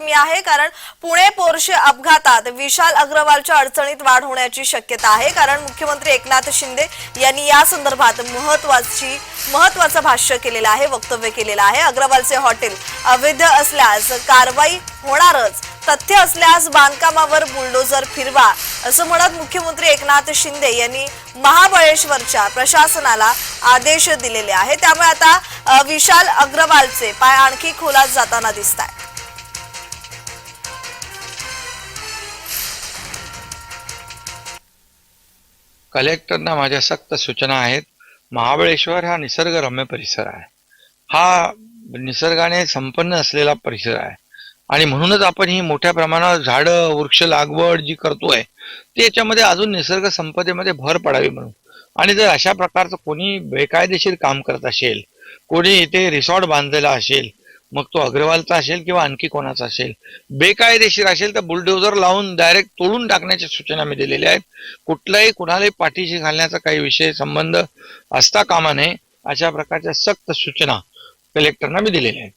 मी आहे कारण पुणे पोरशे अपघातात विशाल अग्रवालच्या अडचणीत वाढ होण्याची शक्यता आहे. कारण मुख्यमंत्री एकनाथ शिंदे यांनी या संदर्भात महत्वाची महत्वाचं भाष्य केलेलं आहे वक्तव्य केलेलं आहे. अग्रवालचे हॉटेल अवैध असल्यास कारवाई होणारच. तथ्य असल्यास बांधकामावर बुलडोजर फिरवा असं म्हणत मुख्यमंत्री एकनाथ शिंदे यांनी महाबळेश्वरच्या प्रशासनाला आदेश दिलेले आहे. त्यामुळे आता विशाल अग्रवालचे पाय आणखी खोलात जाताना दिसत आहे कलेक्टरना माझ्या सक्त सूचना आहेत महाबळेश्वर हा निसर्गरम्य परिसर आहे. हा निसर्गाने संपन्न असलेला परिसर आहे. आणि म्हणूनच आपण ही मोठ्या प्रमाणावर झाडं वृक्ष लागवड जी करतोय ती याच्यामध्ये अजून निसर्ग संपदेमध्ये भर पडावी म्हणून. आणि जर अशा प्रकारचं कोणी बेकायदेशीर काम करत असेल कोणी इथे रिसॉर्ट बांधलेला असेल मग तो अग्रवालचा असेल किंवा आणखी कोणाचा असेल? बेकायदेशीर असेल तर बुलडोजर लावून डायरेक्ट तोडून टाकण्याच्या सूचना मी दिलेल्या आहेत. कुठलाही कुणालाही पाठीशी घालण्याचा काही विषय संबंध असता कामा नये अशा प्रकारच्या सक्त सूचना कलेक्टरना मी दिलेल्या आहेत.